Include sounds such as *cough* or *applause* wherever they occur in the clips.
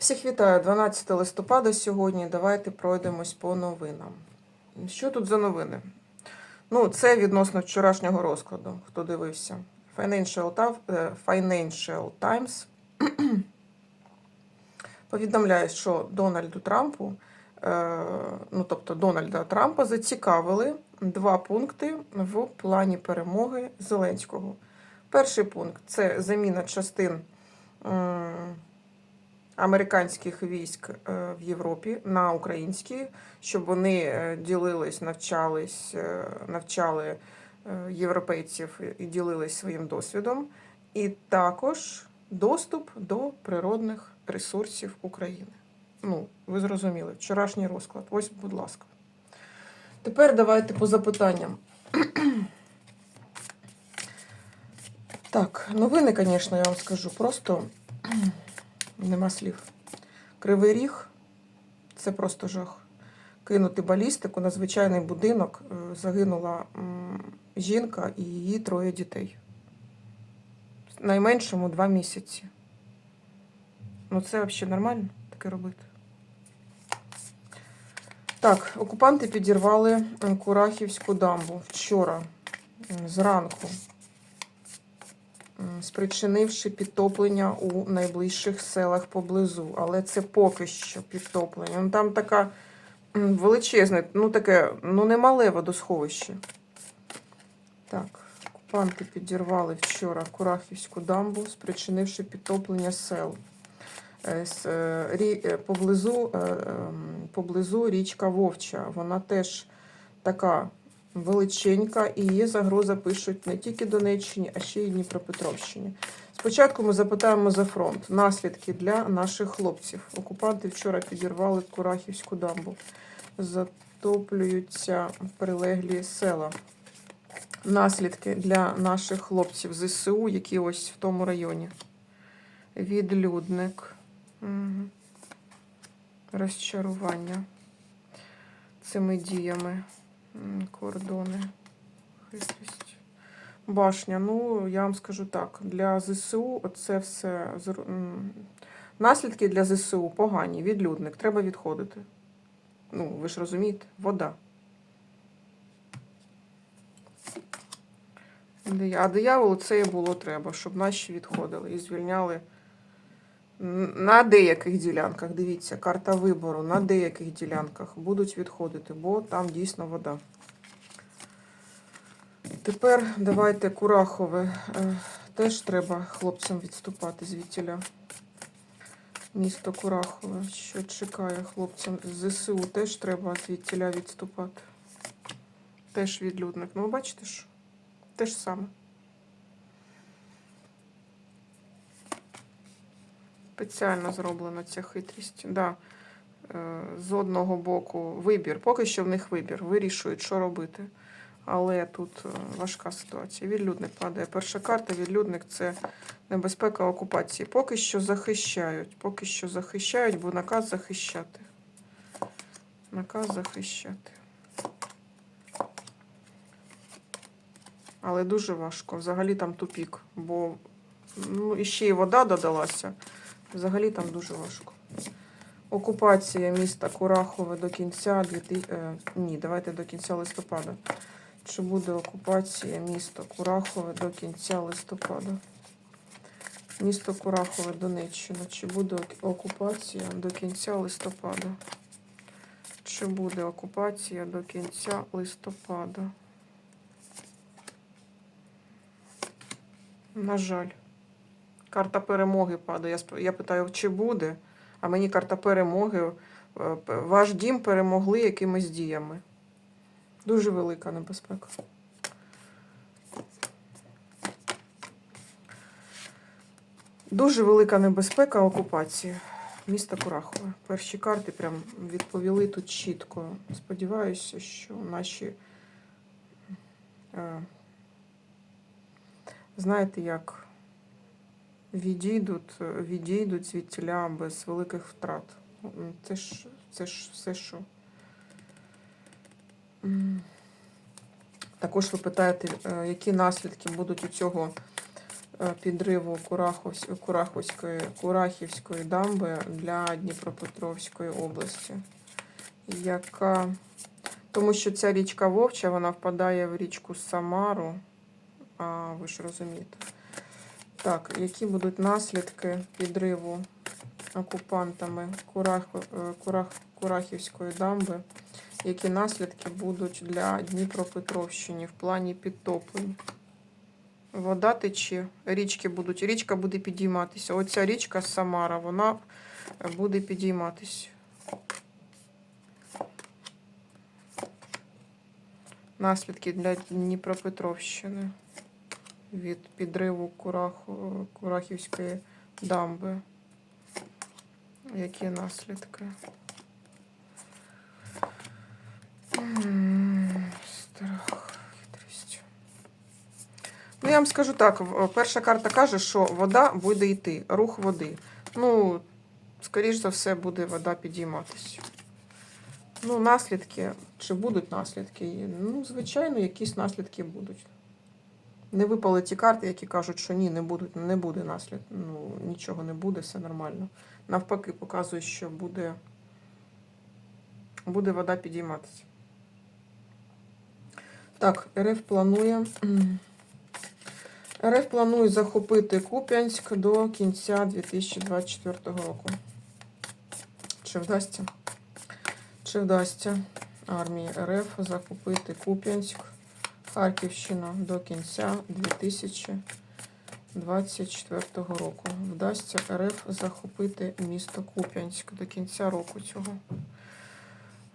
Всіх вітаю, 12 листопада сьогодні. Давайте пройдемось по новинам. Що тут за новини? Ну, це відносно вчорашнього розкладу, хто дивився. Financial, е, Financial Times *clears throat* повідомляє, що Дональду Трампу, е, ну тобто Дональда Трампа, зацікавили два пункти в плані перемоги Зеленського. Перший пункт це заміна частин американських військ е, в Європі на українські, щоб вони е, ділились, навчались, е, навчали європейців і ділились своїм досвідом, і також доступ до природних ресурсів України. Ну, ви зрозуміли, вчорашній розклад. Ось, будь ласка. Тепер давайте по запитанням. Так, новини, звісно, я вам скажу. Просто нема слів. Кривий ріг це просто жах. Кинути балістику на звичайний будинок е, загинула жінка і її троє дітей. Найменшому два місяці. Ну це взагалі нормально таке робити. Так, окупанти підірвали Курахівську дамбу вчора зранку, спричинивши підтоплення у найближчих селах поблизу. Але це поки що підтоплення. Ну, там така м, величезне, ну таке, ну немале водосховище. Так, окупанти підірвали вчора Курахівську дамбу, спричинивши підтоплення сел. Е, е, е, Поблизу, ем, поблизу річка Вовча. Вона теж така величенька і є загроза, пишуть не тільки Донеччині, а ще й Дніпропетровщині. Спочатку ми запитаємо за фронт. Наслідки для наших хлопців. Окупанти вчора підірвали Курахівську дамбу. Затоплюються прилеглі села. Наслідки для наших хлопців ЗСУ, які ось в тому районі. Відлюдник. Мгм. Розчарування цими діями. Кордони. Хитрість. Башня. Ну, я вам скажу так. Для ЗСУ це все. Наслідки для ЗСУ погані. Відлюдник. Треба відходити. Ну, ви ж розумієте, вода. А дияволу це і було треба, щоб наші відходили і звільняли на деяких ділянках. Дивіться, карта вибору. На деяких ділянках будуть відходити, бо там дійсно вода. Тепер давайте Курахове. Е, Теж треба хлопцям відступати звідтіля. Місто Курахове, що чекає хлопцям з ЗСУ, теж треба звідтіля відступати. Теж відлюдник. Ну, ви бачите що? Те ж саме. Спеціально зроблена ця хитрість. Да. Е, З одного боку вибір. Поки що в них вибір. Вирішують, що робити. Але тут е, важка ситуація. Відлюдник падає. Перша карта, відлюдник це небезпека окупації. Поки що захищають. Поки що захищають, бо наказ захищати. Наказ захищати. Але дуже важко. Взагалі там тупік, бо ну, і вода додалася. Взагалі там дуже важко. Окупація міста Курахове до кінця 2000... е, ні, давайте до кінця листопада. Чи буде окупація міста Курахове до кінця листопада? Місто Курахове, Донеччина. Чи буде окупація до кінця листопада? Чи буде окупація до кінця листопада? На жаль. Карта перемоги падає. Я питаю, чи буде? А мені карта перемоги. е, Ваш дім перемогли якимись діями. Дуже велика небезпека. Дуже велика небезпека окупації міста Курахове. Перші карти прям відповіли тут чітко. Сподіваюся, що наші. е, знаєте, як відійдуть, відійдуть звідтіля без великих втрат. Це ж, це ж все, що. Також ви питаєте, е, які наслідки будуть у цього е, підриву Кураховської, Курахівської дамби для Дніпропетровської області, яка тому що ця річка Вовча, вона впадає в річку Самару. А, ви ж розумієте. Так, які будуть наслідки підриву окупантами Курах, е, Курах, Курахівської дамби? Які наслідки будуть для Дніпропетровщини в плані підтоплень? Вода тече, річки будуть. Річка буде підійматися. Оця річка Самара, вона буде підійматися. Наслідки для Дніпропетровщини від підриву Кураху, Курахівської дамби. Які наслідки? Страх, хитрість. Ну, я вам скажу так: перша карта каже, що вода буде йти, рух води. Ну, скоріш за все, буде вода підійматися. Ну, наслідки, чи будуть наслідки? Ну, звичайно, якісь наслідки будуть. Не випали ті карти, які кажуть, що ні, не будуть, не буде наслід. Ну, нічого не буде, все нормально. Навпаки, показує, що буде, буде вода підійматися. Так, РФ планує. *clears throat* РФ планує захопити Куп'янськ до кінця 2024 року. Чи вдасться? Чи вдасться армії РФ захопити Куп'янськ, Харківщина до кінця 2024 року? Вдасться РФ захопити місто Куп'янськ до кінця року цього.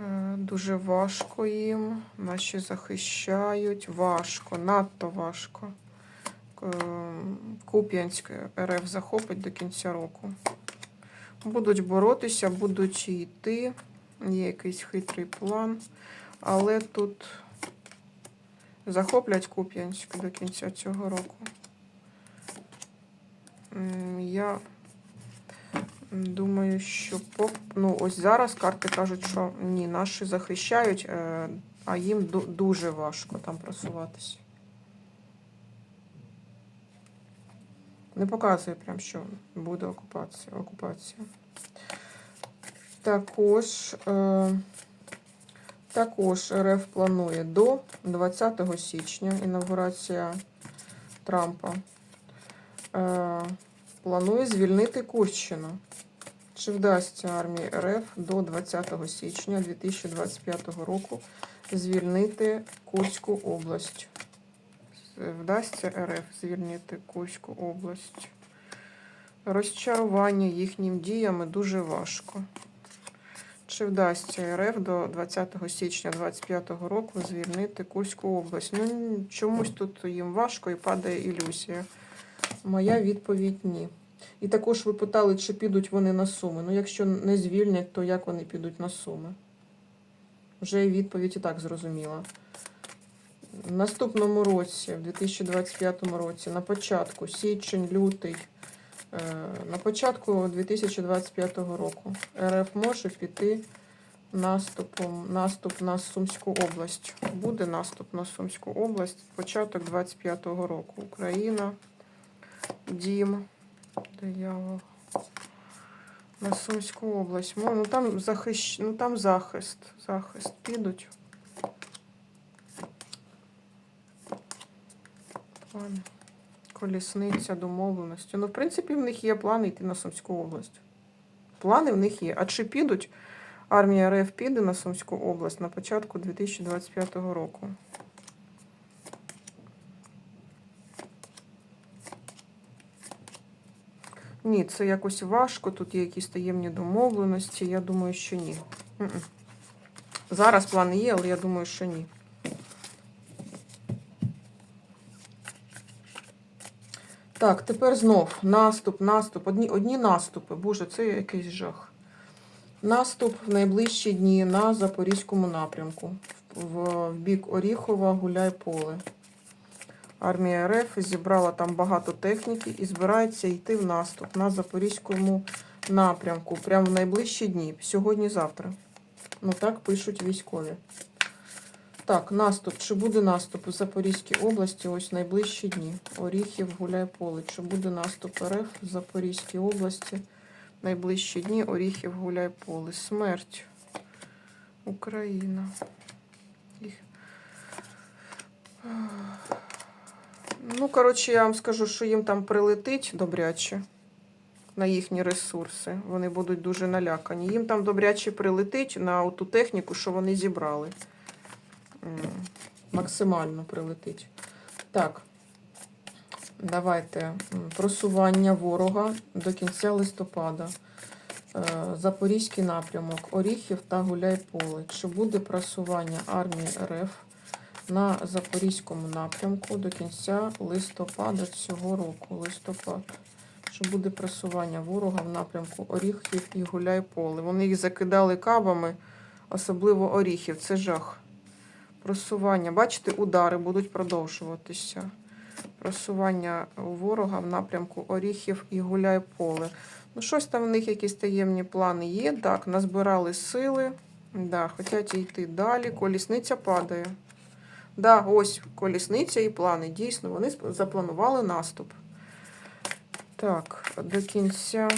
Е, Дуже важко їм. Наші захищають. Важко, надто важко. Куп'янськ РФ захопить до кінця року. Будуть боротися, будуть йти. Є якийсь хитрий план. Але тут захоплять Куп'янськ до кінця цього року. Я думаю, що поп... ну, ось зараз карти кажуть, що ні, наші захищають, е, а їм дуже важко там просуватися. Не показує прям, що буде окупація. окупація. Також, е, також РФ планує до 20 січня інавгурація Трампа. Е, планує звільнити Курщину. Чи вдасться армії РФ до 20 січня 2025 року звільнити Курську область? Вдасться РФ звільнити Курську область? Розчарування їхнім діями дуже важко. Чи вдасться РФ до 20 січня 2025 року звільнити Курську область? Ну, чомусь тут їм важко і падає ілюзія. Моя відповідь ні. І також ви питали, чи підуть вони на суми. Ну, якщо не звільнять, то як вони підуть на суми? Вже і відповідь і так зрозуміла. В наступному році, в 2025 році, на початку, січень, лютий, на початку 2025 року РФ може піти наступом, наступ на Сумську область. Буде наступ на Сумську область, початок 25-го року. Україна, Дім, диявол. На Сумську область. Ну там захищ... ну там захист. Захист підуть. Плани. Колісниця, домовленості. Ну, в принципі, в них є плани йти на Сумську область. Плани в них є. А чи підуть? Армія РФ піде на Сумську область на початку 2025 року. Ні, це якось важко. Тут є якісь таємні домовленості. Я думаю, що ні. Зараз плани є, але я думаю, що ні. Так, тепер знов наступ, наступ, одні, одні наступи. Боже, це якийсь жах. Наступ в найближчі дні на Запорізькому напрямку. В, в бік Оріхова гуляй поле. Армія РФ зібрала там багато техніки і збирається йти в наступ на Запорізькому напрямку. Прямо в найближчі дні. Сьогодні-завтра. Ну так пишуть військові. Так, наступ. Чи буде наступ у Запорізькій області ось найближчі дні? Оріхів, Гуляйполе. Чи буде наступ РФ в Запорізькій області? Найближчі дні Оріхів, Гуляйполе. Смерть. Україна. Ну, коротше, я вам скажу, що їм там прилетить добряче на їхні ресурси. Вони будуть дуже налякані. Їм там добряче прилетить на ту техніку, що вони зібрали. Максимально прилетить. Так. Давайте просування ворога до кінця листопада. Е, Запорізький напрямок, Оріхів та Гуляйполе. Чи буде просування армії РФ на Запорізькому напрямку до кінця листопада цього року? Листопад. Чи буде просування ворога в напрямку Оріхів і Гуляйполе? Вони їх закидали кабами, особливо Оріхів. Це жах. Просування. Бачите, удари будуть продовжуватися. Просування ворога в напрямку Оріхів і Гуляйполе. Ну, щось там в них якісь таємні плани є. Так, назбирали сили. Да, хочуть йти далі. Колісниця падає. Да, ось колісниця і плани. Дійсно, вони запланували наступ. Так, до кінця.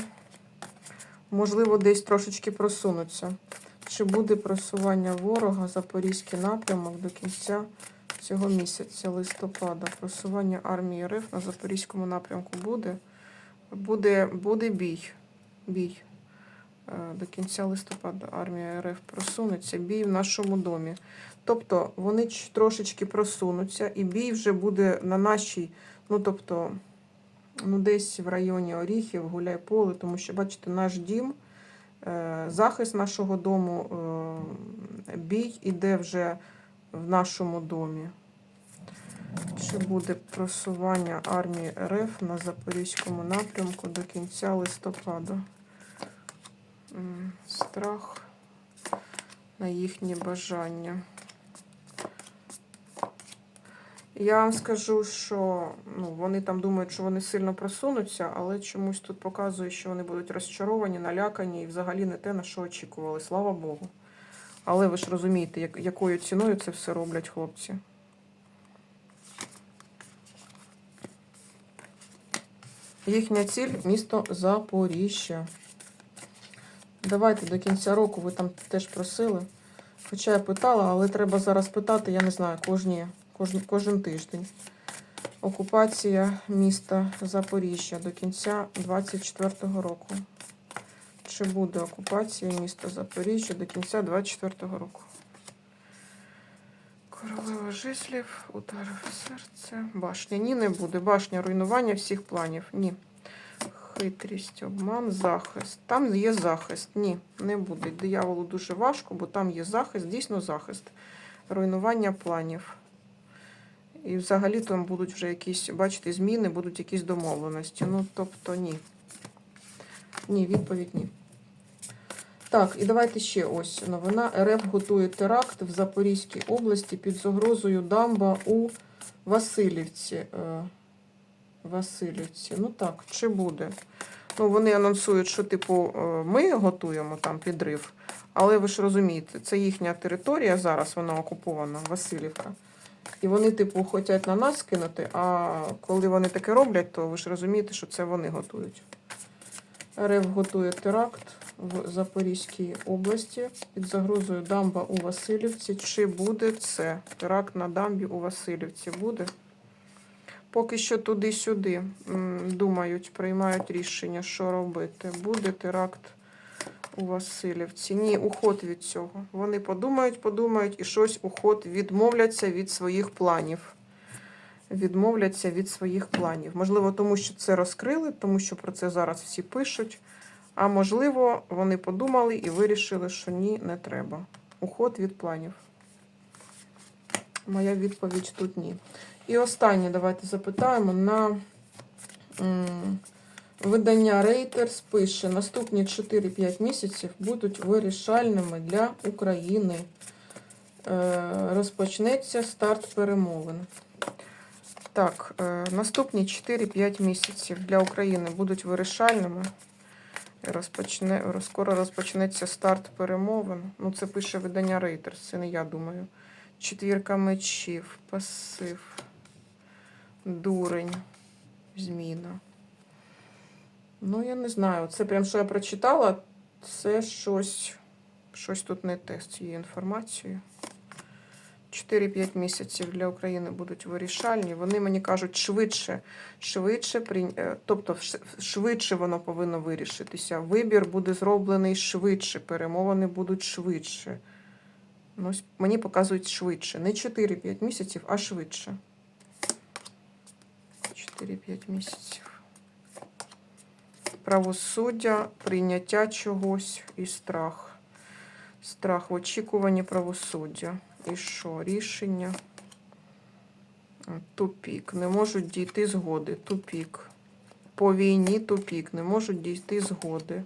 Можливо, десь трошечки просунуться. Чи буде просування ворога Запорізький напрямок до кінця цього місяця, листопада? Просування армії РФ на Запорізькому напрямку буде? Буде, буде бій. Бій. Е, До кінця листопада армія РФ просунеться. Бій в нашому домі. Тобто вони трошечки просунуться, і бій вже буде на нашій, ну тобто, ну десь в районі Оріхів, Гуляйполе, тому що, бачите, наш дім, захист нашого дому, е, бій іде вже в нашому домі. Чи буде просування армії РФ на Запорізькому напрямку до кінця листопада? Страх на їхнє бажання. Я вам скажу, що ну, вони там думають, що вони сильно просунуться, але чомусь тут показує, що вони будуть розчаровані, налякані і взагалі не те, на що очікували. Слава Богу. Але ви ж розумієте, як, якою ціною це все роблять хлопці. Їхня ціль місто Запоріжжя. Давайте до кінця року ви там теж просили. Хоча я питала, але треба зараз питати, я не знаю, кожні, кожен, кожен тиждень. Окупація міста Запоріжжя до кінця 24-го року. Чи буде окупація міста Запоріжжя до кінця 24-го року? Королева жислів, удар в серце. Башня. Ні, не буде. Башня руйнування всіх планів. Ні. Хитрість, обман, захист. Там є захист. Ні, не буде. Дияволу дуже важко, бо там є захист, дійсно захист. Руйнування планів. І взагалі там будуть вже якісь, бачите, зміни, будуть якісь домовленості. Ну, тобто ні. Ні, відповідь ні. Так, і давайте ще ось новина. РФ готує теракт в Запорізькій області під загрозою дамба у Васильівці. Е, Васильівці. Ну так, чи буде? Ну, вони анонсують, що, типу, е, ми готуємо там підрив, але ви ж розумієте, це їхня територія зараз, вона окупована, Васильівка. І вони, типу, хочуть на нас кинути, а коли вони таке роблять, то ви ж розумієте, що це вони готують. РФ готує теракт в Запорізькій області під загрозою дамба у Васильівці. Чи буде це? Теракт на дамбі у Васильівці буде? Поки що туди-сюди думають, приймають рішення, що робити. Буде теракт у Васильівці. Ні, уход від цього. Вони подумають, подумають і щось уход відмовляться від своїх планів. Відмовляться від своїх планів. Можливо, тому що це розкрили, тому що про це зараз всі пишуть. А можливо, вони подумали і вирішили, що ні, не треба. Уход від планів. Моя відповідь тут ні. І останнє давайте запитаємо на видання Reuters пише: наступні 4-5 місяців будуть вирішальними для України. Е, розпочнеться старт перемовин. Так, е, наступні 4-5 місяців для України будуть вирішальними. Розпочне, скоро розпочнеться старт перемовин. Ну, це пише видання Reuters, це не я думаю. Четвірка мечів, пасив, дурень, зміна. Ну, я не знаю. Це прям, що я прочитала, це щось, щось тут не те з цією інформацією. 4-5 місяців для України будуть вирішальні. Вони мені кажуть швидше, швидше, е, тобто швидше воно повинно вирішитися. Вибір буде зроблений швидше, перемовини будуть швидше. Ну, мені показують швидше. Не 4-5 місяців, а швидше. 4-5 місяців. Правосуддя, прийняття чогось і страх. Страх в очікуванні правосуддя. І що? Рішення. Тупік. Не можуть дійти згоди. Тупік. По війні тупік. Не можуть дійти згоди.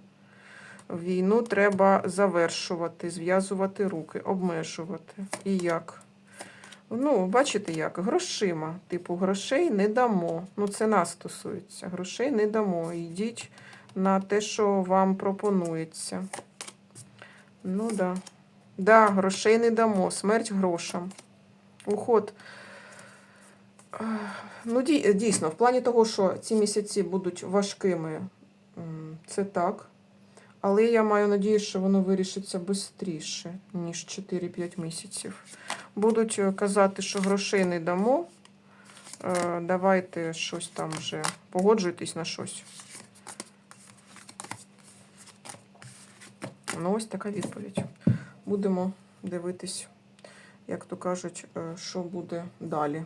Війну треба завершувати, зв'язувати руки, обмежувати. І як? Ну, бачите як? Грошима. Типу, грошей не дамо. Ну, це нас стосується. Грошей не дамо. Йдіть на те, що вам пропонується. Ну, да. Да, грошей не дамо. Смерть грошам. Уход. Ну, дійсно, в плані того, що ці місяці будуть важкими, це так. Але я маю надію, що воно вирішиться швидше, ніж 4-5 місяців. Будуть е, казати, що грошей не дамо. Е, Давайте щось там вже погоджуйтесь на щось. Ну, ось така відповідь. Будемо дивитись, як то кажуть, е, що буде далі.